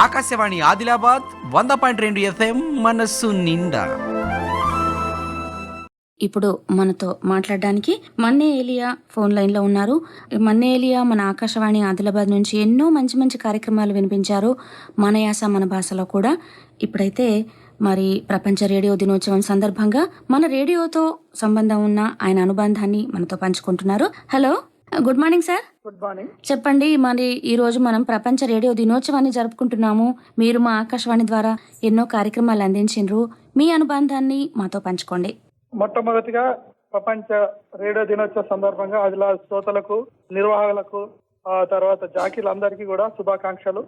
ఆకాశవాణి ఆదిలాబాద్ వంద పాయింట్ రెండు ఎఫ్ఎం మనస్సు నిండా. ఇప్పుడు మనతో మాట్లాడడానికి మన్నే ఏలియా ఫోన్ లైన్లో ఉన్నారు. మన్నే ఏలియా మన ఆకాశవాణి ఆదిలాబాద్ నుంచి ఎన్నో మంచి మంచి కార్యక్రమాలు వినిపించారు. మన యాస మన భాషలో కూడా. ఇప్పుడైతే మరి ప్రపంచ రేడియో దినోత్సవం సందర్భంగా మన రేడియోతో సంబంధం ఉన్న ఆయన అనుబంధాన్ని మనతో పంచుకుంటున్నారు. Hello. Good morning sir. Good morning. చెప్పండి మరి ఈ రోజు మనం ప్రపంచ రేడియో దినోత్సవాన్ని జరుపుకుంటున్నాము. మీరు మా ఆకాశవాణి ద్వారా ఎన్నో కార్యక్రమాలు అందించిండ్రు మీ అనుబంధాన్ని మాతో పంచుకోండి. మొట్టమొదటిగా ప్రపంచ రేడియో దినోత్సవ సందర్భంగా ఆదిలాబాద్ శ్రోతలకు నిర్వాహకులకు ఆ తర్వాత జాకీలందరికీ కూడా శుభాకాంక్షలు.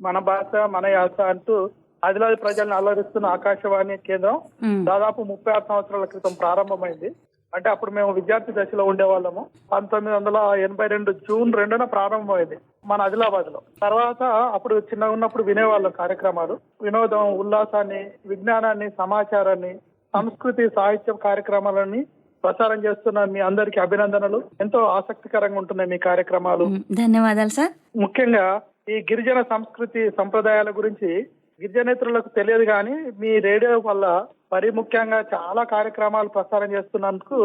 మన భాష మన యాస అంటూ ఆదిలాబాద్ ప్రజలను అలరిస్తున్న ఆకాశవాణి కేంద్రం దాదాపు ముప్పై ఆరు సంవత్సరాల క్రితం ప్రారంభమైంది. అంటే అప్పుడు మేము విద్యార్థి దశలో ఉండేవాళ్ళము. పంతొమ్మిది వందల ఎనభై రెండు జూన్ రెండున ప్రారంభమైంది మన ఆదిలాబాద్లో తర్వాత అప్పుడు చిన్నగా ఉన్నప్పుడు వినేవాళ్ళం కార్యక్రమాలు. వినోదం ఉల్లాసాన్ని విజ్ఞానాన్ని సమాచారాన్ని సంస్కృతి సాహిత్య కార్యక్రమాలని ప్రసారం చేస్తున్న మీ అందరికీ అభినందనలు. ఎంతో ఆసక్తికరంగా ఉంటున్నాయి మీ కార్యక్రమాలు. ధన్యవాదాలు సార్. ముఖ్యంగా ఈ గిరిజన సంస్కృతి సంప్రదాయాల గురించి గిరిజనేతరులకు తెలియదు కానీ మీ రేడియో వల్ల మరి ముఖ్యంగా చాలా కార్యక్రమాలు ప్రసారం చేస్తున్నందుకు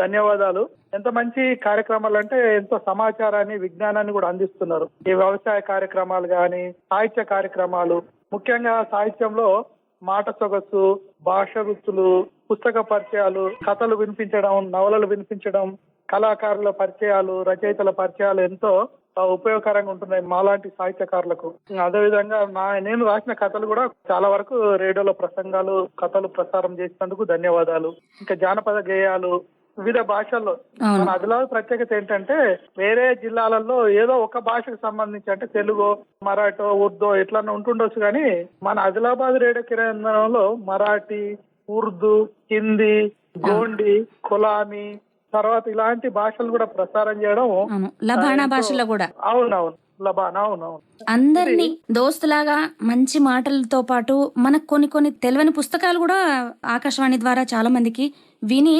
ధన్యవాదాలు. ఎంత మంచి కార్యక్రమాలు అంటే ఎంతో సమాచారాన్ని విజ్ఞానాన్ని కూడా అందిస్తున్నారు. ఈ వ్యవసాయ కార్యక్రమాలు కానీ సాహిత్య కార్యక్రమాలు ముఖ్యంగా సాహిత్యంలో మాట సొగసు భాష వృత్తులు పుస్తక పరిచయాలు కథలు వినిపించడం నవలలు వినిపించడం కళాకారుల పరిచయాలు రచయితల పరిచయాలు ఎంతో ఉపయోగకరంగా ఉంటున్నాయి మాలాంటి సాహిత్యకారులకు. అదే విధంగా నా నేను రాసిన కథలు కూడా చాలా వరకు రేడియోలో ప్రసంగాలు కథలు ప్రసారం చేసినందుకు ధన్యవాదాలు. ఇంకా జానపద గేయాలు వివిధ భాషల్లో. మన ఆదిలాబాద్ ప్రత్యేకత ఏంటంటే వేరే జిల్లాలలో ఏదో ఒక భాషకు సంబంధించి అంటే తెలుగు మరాఠో ఉర్దూ ఎట్లన్నా ఉంటుండొచ్చు కానీ మన ఆదిలాబాద్ రేడియో కేంద్రంలో మరాఠీ ఉర్దూ హిందీ గోండి కొలామి తర్వాత ఇలాంటి భాషలు కూడా ప్రసారం చేయడం లబానా భాషలో కూడా. అవునవును. అందరినీ దోస్తులాగా మంచి మాటలతో పాటు మనకు కొన్ని కొన్ని తెలియని పుస్తకాలు కూడా ఆకాశవాణి ద్వారా చాలా మందికి విని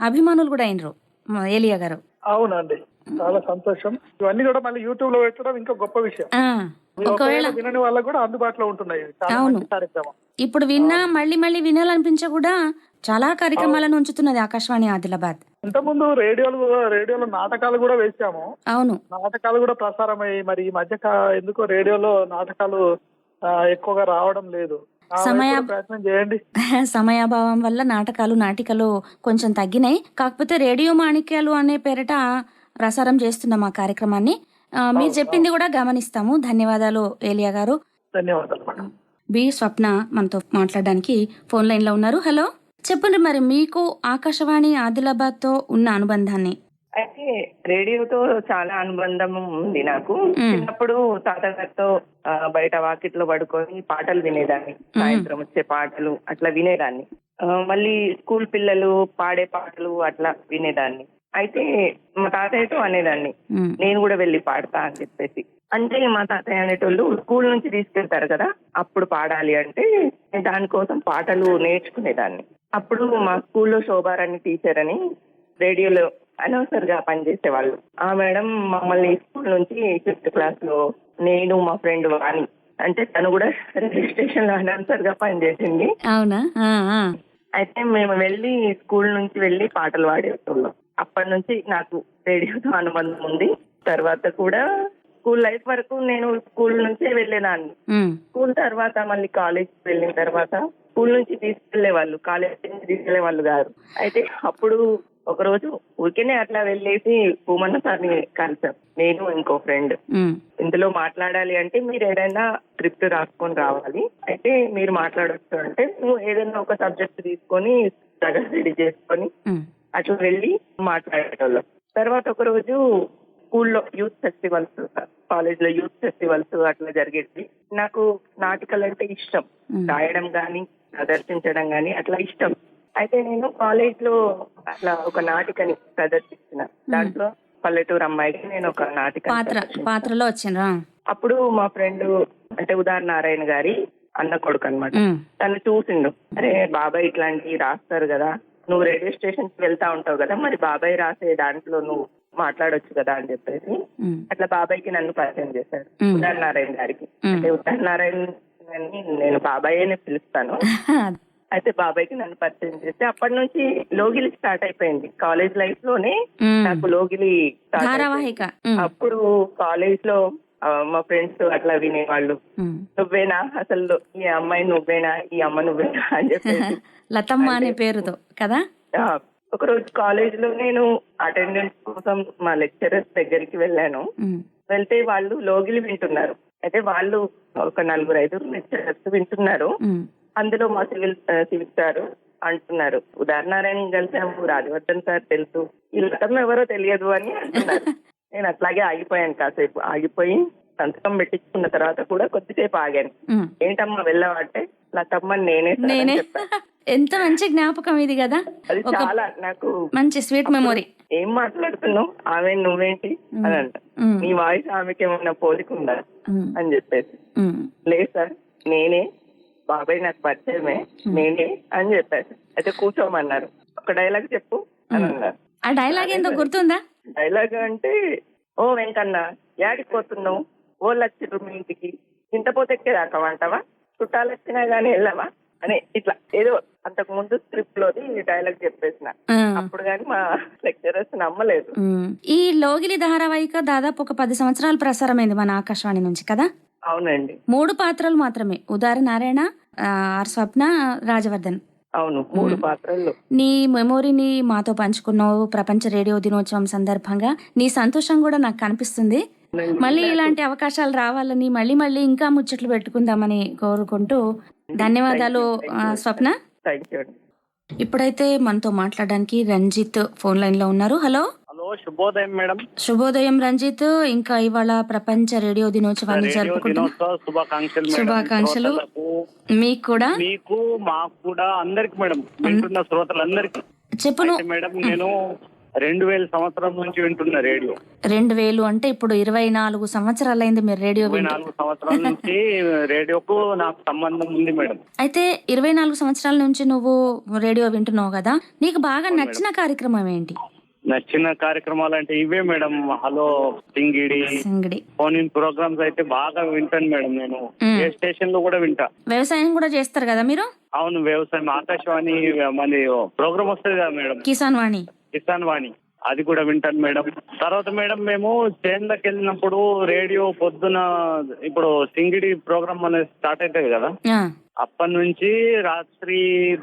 అభిమానులు కూడా అయినరు ఏలియా గారు. అవునండి. చాలా సంతోషం. ఇవన్నీ కూడా మళ్ళీ యూట్యూబ్లో పెట్టడం ఇంకా గొప్ప విషయం. ఒకవేళ వినని వాళ్ళకు కూడా అందుబాటులో ఉంటున్నాయి. అవును. ఇప్పుడు విన్నా మళ్ళీ మళ్ళీ వినాలనిపించ కూడా చాలా కార్యక్రమాలను ఉంచుతున్నది ఆకాశవాణి ఆదిలాబాద్. ఇంతకుముందు రేడియోలు రేడియోలో నాటకాలు కూడా వేసాము అవును. నాటకాలు కూడా ప్రసారం అయ్యి మరి ఈ మధ్య ఎందుకో రేడియోలో నాటకాలు ఎక్కువగా రావడం లేదు. సమయ- చేయండి. సమయాభావం వల్ల నాటకాలు నాటికలు కొంచెం తగ్గినాయి. కాకపోతే రేడియో మాణిక్యాలు అనే పేరిట ప్రసారం చేస్తున్నాం ఆ కార్యక్రమాన్ని. మీరు చెప్పింది కూడా గమనిస్తాము. ధన్యవాదాలు ఏలియా గారు. ధన్యవాదాలు బి స్వప్న మనతో మాట్లాడడానికి ఫోన్ లైన్లో ఉన్నారు. హలో. చెప్పండి మరి మీకు ఆకాశవాణి ఆదిలాబాద్తో ఉన్న అనుబంధాన్ని? అయితే రేడియోతో చాలా అనుబంధం ఉంది నాకు. చిన్నప్పుడు తాతగారితో బయట వాకిట్లో పడుకొని పాటలు వినేదాన్ని. సాయంత్రం వచ్చే పాటలు అట్లా వినేదాన్ని. మళ్ళీ స్కూల్ పిల్లలు పాడే పాటలు అట్లా వినేదాన్ని. అయితే మా తాతయ్యతో అనేదాన్ని. నేను కూడా వెళ్ళి పాడతా అని చెప్పేసి. అంటే మా తాతయ్య అనేటోళ్ళు స్కూల్ నుంచి తీసుకెళ్తారు కదా అప్పుడు పాడాలి అంటే దానికోసం పాటలు నేర్చుకునేదాన్ని. అప్పుడు మా స్కూల్లో శోభారాణి టీచర్ అని రేడియోలో అనౌన్సర్గా పనిచేసేవాళ్ళు. ఆ మేడం మమ్మల్ని స్కూల్ నుంచి ఫిఫ్త్ క్లాస్లో నేను మా ఫ్రెండ్ వాణి అంటే తను కూడా రేడియో స్టేషన్లో అనౌన్సర్గా పనిచేసింది అవునా. అయితే మేము వెళ్ళి స్కూల్ నుంచి వెళ్ళి పాటలు పాడేస్తున్నాం అప్పటి నుంచి నాకు రేడియోతో అనుబంధం ఉంది. తర్వాత కూడా స్కూల్ లైఫ్ వరకు నేను స్కూల్ నుంచే వెళ్ళేదాన్ని. స్కూల్ తర్వాత మళ్ళీ కాలేజ్ వెళ్ళిన తర్వాత స్కూల్ నుంచి తీసుకెళ్ళే వాళ్ళు కాలేజ్ నుంచి తీసుకెళ్ళే వాళ్ళు కాదు. అయితే అప్పుడు ఒక రోజు ఊరికేనే అట్లా వెళ్ళేసి పూమన్న సార్ని కలిసాం. నేను ఇంకో ఫ్రెండ్. ఇందులో మాట్లాడాలి అంటే మీరు ఏదైనా స్క్రిప్ట్ రాసుకొని రావాలి. అయితే మీరు మాట్లాడొచ్చు అంటే నువ్వు ఏదైనా ఒక సబ్జెక్ట్ తీసుకొని రెడీ చేసుకొని అట్లా వెళ్ళి మాట్లాడేటోళ్ళం. తర్వాత ఒక రోజు స్కూల్లో యూత్ ఫెస్టివల్స్ కాలేజ్లో యూత్ ఫెస్టివల్స్ అట్లా జరిగేది నాకు నాటికలు అంటే ఇష్టం. రాయడం గాని ప్రదర్శించడం గాని అట్లా ఇష్టం. అయితే నేను కాలేజ్లో అట్లా ఒక నాటికని ప్రదర్శించిన. దాంట్లో పల్లెటూరు అమ్మాయికి నేను ఒక నాటిక పాత్ర పాత్రలో వచ్చిండ్రా? అప్పుడు మా ఫ్రెండ్ అంటే ఉదాహరణ నారాయణ గారి అన్న కొడుకు అనమాట తను చూసిండు. అరే బాబాయ్ ఇట్లాంటివి రాస్తారు కదా. నువ్వు రేడియో స్టేషన్కి వెళ్తా ఉంటావు కదా. మరి బాబాయ్ రాసే దాంట్లో నువ్వు మాట్లాడొచ్చు కదా అని చెప్పేసి అట్లా బాబాయ్కి నన్ను పరిచయం చేశారు మ్మ్. ఉదయ్ నారాయణ గారికి. అంటే ఉదయ్ నారాయణ అని నేను బాబాయ్ అని పిలుస్తాను. అయితే బాబాయ్కి నన్ను పరిచయం చేస్తే అప్పటి నుంచి లోగిలి స్టార్ట్ అయిపోయింది. కాలేజ్ లైఫ్లోనే నాకు లోగిలి ఉమ్, అప్పుడు కాలేజ్లో మా ఫ్రెండ్స్ అట్లా వినేవాళ్ళు. నువ్వేనా? అసలు ఈ అమ్మాయి నువ్వేనా? ఈ అమ్మ నువ్వేనా? అని చెప్పేసి లతమ్మ అనే పేరుతో కదా? ఆ, ఒకరోజు కాలేజ్లో నేను అటెండెన్స్ కోసం మా లెక్చరర్స్ దగ్గరికి వెళ్ళాను. వెళ్తే వాళ్ళు లోగిలి వింటున్నారు. అయితే వాళ్ళు ఒక నలుగురు ఐదుగురు లెక్చరర్స్ వింటున్నారు. అందులో మా సివిల్ సివిల్ సార్ అంటున్నారు ఉదాహరణారాయణ కలిసాము రాజవర్ధన్ సార్ తెలుసు ఈ లతమ్మ ఎవరో తెలియదు అని అంటున్నారు. నేను అట్లాగే ఆగిపోయాను కాసేపు. ఆగిపోయి సంతకం పెట్టించుకున్న తర్వాత కూడా కొద్దిసేపు ఆగాను. ఏంటమ్మా వెళ్ళావంటే? లతమ్మ నేనే నేనే. ఎంత మంచి జ్ఞాపకం ఇది కదా? ఒక చాలా నాకు మంచి స్వీట్ మెమొరీ ఏం మాట్లాడుతున్నావు? ఆమె నువ్వేంటి? అని అంట. నీ వాయిస్ ఆమెకి ఏమన్నా పోలిక ఉందా? ఉమ్, అని చెప్పేసి. లేదు సార్ నేనే. బాబాయ్ నాకు పరిచయమే. నేనే అని చెప్పారు అయితే కూర్చోమన్నారు. ఒక డైలాగ్ చెప్పు అని అన్నారు. ఆ డైలాగ్ ఏందో గుర్తుందా? డైలాగ్ అంటే ఓ వెంకన్న యాడికి పోతున్నావు? ఓళ్ళు వచ్చిర్రు మీ ఇంటికి. ఇంతపోతే ఎక్కేదాకా వంటవా? చుట్టాలు వచ్చినా గానీ వెళ్ళవా? అని ఇట్లా ఏదో అంతకు ముందు స్క్రిప్ట్ లోది డైలాగ్ చెప్పేసిన. అప్పుడు కానీ మా లెక్చరర్స్ నమ్మలేదు. ఈ లోగిలి ధారావాహిక దాదాపు ఒక పది సంవత్సరాలు ప్రసారమైంది మన ఆకాశవాణి నుంచి కదా? అవునండి. మూడు పాత్రలు మాత్రమే. ఉదార నారాయణ ఆర్ స్వప్న రాజవర్ధన్. అవును మూడు పాత్రలు నీ మెమొరీని మాతో పంచుకున్నావు. ప్రపంచ రేడియో దినోత్సవం సందర్భంగా. నీ సంతోషం కూడా నాకు కనిపిస్తుంది. మళ్ళీ ఇలాంటి అవకాశాలు రావాలని మళ్ళీ మళ్ళీ ఇంకా ముచ్చట్లు పెట్టుకుందామని కోరుకుంటూ ధన్యవాదాలు స్వప్న. ఇప్పుడైతే మనతో మాట్లాడడానికి రంజిత్ ఫోన్ లైన్లో ఉన్నారు. హలో. హలో శుభోదయం మేడం. శుభోదయం రంజిత్. ఇంకా ఇవాళ ప్రపంచ రేడియో దినోత్సవాన్ని జరుపుకుంటున్నాం. శుభాకాంక్షలు మేడం. శుభాకాంక్షలు. శ్రోతలకు, మీకు కూడా. మీకు మాకు కూడా అందరికి మేడం. వింటున్న శ్రోతలందరికి. చెప్పును మేడం నేను రెండు వేల సంవత్సరం నుంచి వింటున్న రేడియో. రెండు వేలు అంటే ఇప్పుడు ఇరవై నాలుగు సంవత్సరాలైంది మీరు రేడియో ఇరవై నాలుగు సంవత్సరాల నుంచి రేడియోకు నాకు సంబంధం ఉంది మేడం. అయితే ఇరవై నాలుగు సంవత్సరాల నుంచి నువ్వు రేడియో వింటున్నావు కదా నీకు బాగా నచ్చిన కార్యక్రమం ఏంటి? నచ్చిన కార్యక్రమాలు అంటే ఇవే మేడం. హలో సింగిడి. సింగిడి. ఫోన్ ఇన్ ప్రోగ్రామ్స్ అయితే బాగా వింటాను మేడం నేను. ఏ స్టేషన్లో కూడా వింటా. వ్యవసాయం కూడా చేస్తారు కదా మీరు? అవును వ్యవసాయం. ఆకాశవాణి మన ప్రోగ్రామ్ వస్తుంది కదా మేడం. కిసాన్ వాణి. కిసాన్ వాణి. అది కూడా వింటాను మేడం. తర్వాత మేడం మేము చేన్లకు వెళ్ళినప్పుడు రేడియో పొద్దున ఇప్పుడు సింగిడి ప్రోగ్రామ్ అనేది స్టార్ట్ అవుతుంది కదా. అప్పటి నుంచి రాత్రి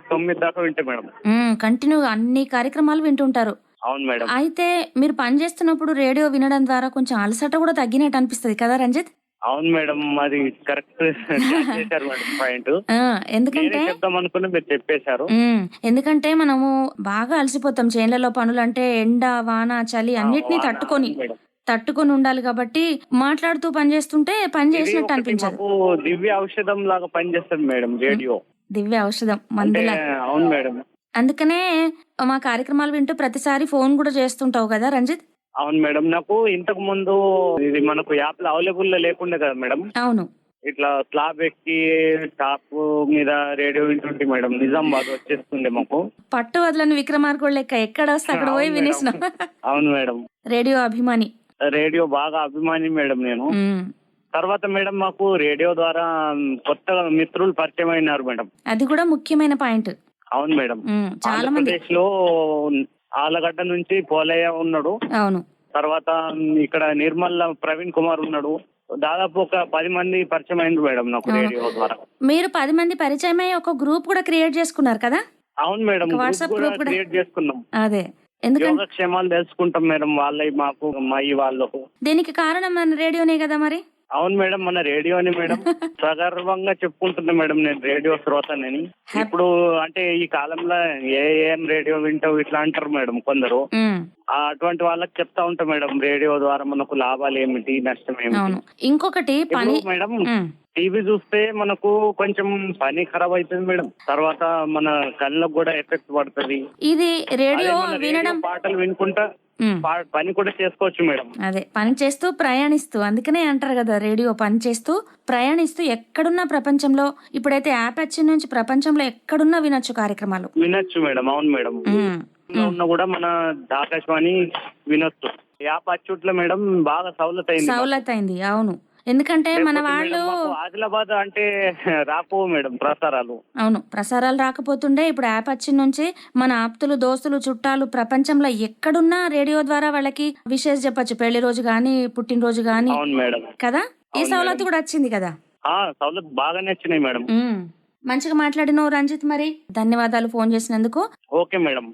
తొమ్మిది దాకా వింటాం మేడం. కంటిన్యూగా అన్ని కార్యక్రమాలు వింటుంటారు. అవును మేడం. అయితే మీరు పని చేస్తున్నప్పుడు రేడియో వినడం ద్వారా కొంచెం అలసట కూడా తగ్గినట్టు అనిపిస్తుంది కదా రంజిత్? అవును మేడం అది కరెక్ట్ చేశారు మేడం పాయింట్ ఎందుకంటే నేనే చెప్దాం అనుకుని మీరు చెప్పేశారు. ఎందుకంటే మనము బాగా అలసిపోతాం చేన్లలో పనులు అంటే ఎండ వాన చలి అన్నిటినీ తట్టుకొని. తట్టుకొని ఉండాలి కాబట్టి మాట్లాడుతూ పని చేస్తుంటే పని చేసినట్టు అనిపించదు. దివ్య ఔషధం లాగా పనిచేస్తుంది మేడం రేడియో. దివ్య ఔషధం మందుల. అవును మేడం. అందుకనే మా కార్యక్రమాలు వింటూ ప్రతిసారి ఫోన్ కూడా చేస్తుంటావు కదా రంజిత్? అవును మేడం. నాకు ఇంతకు ముందు ఇది మనకు యాప్లు అవైలబుల్ లేకుండే కదా మేడం. అవును. ఇట్లా స్లాబ్ ఎక్కి టాప్ మీద రేడియో వింటుంటే మేడం నిజామాబాద్ వచ్చేస్తుండే మాకు. పట్టు వదలని విక్రమార్కుడు లెక్క ఎక్కడ వస్తే అక్కడ పోయి వినేసిన. అవును మేడం. రేడియో అభిమాని. రేడియో బాగా అభిమాని మేడం నేను. తర్వాత మేడం మాకు రేడియో ద్వారా కొత్తగా మిత్రులు పరిచయం అయినారు మేడం. అది కూడా ముఖ్యమైన పాయింట్. అవును మేడం. చాలా మంది ఆంధ్రప్రదేశ్లో ఆలగడ్డ నుంచి పోలయ్య ఉన్నాడు. అవును. తర్వాత ఇక్కడ నిర్మల్ ప్రవీణ్ కుమార్ ఉన్నాడు. దాదాపు ఒక పది మంది పరిచయం అయింది మేడం నాకు అవును. రేడియో ద్వారా. మీరు పది మంది పరిచయం అయ్యి ఒక గ్రూప్ కూడా క్రియేట్ చేసుకున్నారు కదా? అవును మేడం ఒక group వాట్సాప్ కూడా గ్రూప్ కూడా- క్రియేట్ చేసుకున్నాం. అదే. ఎందుకంటే యోగక్షేమాలు తెలుసుకుంటాం మేడం వాళ్ళవి మాకు అమ్మాయి వాళ్ళకు దీనికి కారణం మన రేడియోనే కదా మరి? అవును మేడం మన రేడియోని మేడం సగర్వంగా చెప్పుకుంటున్నా మేడం నేను రేడియో శ్రోతనని ఇప్పుడు అంటే ఈ కాలంలో ఏ ఏం రేడియో వింటావు ఇట్లా అంటారు మేడం కొందరు. అటువంటి వాళ్ళకి చెప్తా ఉంటా మేడం. రేడియో ద్వారా మనకు లాభాలు ఏమిటి నష్టం ఏమిటి. అవును. ఇంకొకటి పని ఇప్పుడు మేడం ఉమ్, టీవీ చూస్తే మనకు కొంచెం పని ఖరాబ్ అవుతుంది మేడం. తర్వాత మన కళ్ళకు కూడా ఎఫెక్ట్ పడుతుంది. ఇది రేడియో అదే మన రేడియో వినడం పాటలు వినుకుంటా ఉమ్, పా- పని కూడా చేసుకోవచ్చు మేడం. అదే పని చేస్తూ ప్రయాణిస్తూ అందుకనే అంటారు కదా రేడియో పని చేస్తూ ప్రయాణిస్తూ ఎక్కడున్నా ప్రపంచంలో ఇప్పుడైతే యాప్ వచ్చిన నుంచి ప్రపంచంలో ఎక్కడున్నా వినొచ్చు కార్యక్రమాలు. వినొచ్చు మేడం అవును మేడం. ఉమ్, ఉన్న కూడా మన ఆకాశవాణి వినొచ్చు. యాప్ అచ్చుట్లో మేడం బాగా సౌలత్ అయింది. సౌలత్ అయింది అవును. ఎందుకంటే మన వాళ్ళు ఆదిలాబాద్ అంటే రాకపోవు మేడం ప్రసారాలు. అవును ప్రసారాలు రాకపోతుండే. ఇప్పుడు యాప్ వచ్చిన నుంచి మన ఆప్తులు దోస్తులు చుట్టాలు ప్రపంచంలో ఎక్కడున్నా రేడియో ద్వారా వాళ్ళకి విషెస్ చెప్పొచ్చు. పెళ్ళి రోజు కానీ పుట్టినరోజు మేడం. కదా? ఈ సౌలత్. కూడా వచ్చింది కదా? సౌలత్ బాగానే వచ్చినాయి మేడం. మంచిగా మాట్లాడినావు రంజిత్ మరి. ధన్యవాదాలు ఫోన్ చేసినందుకు. Okay madam.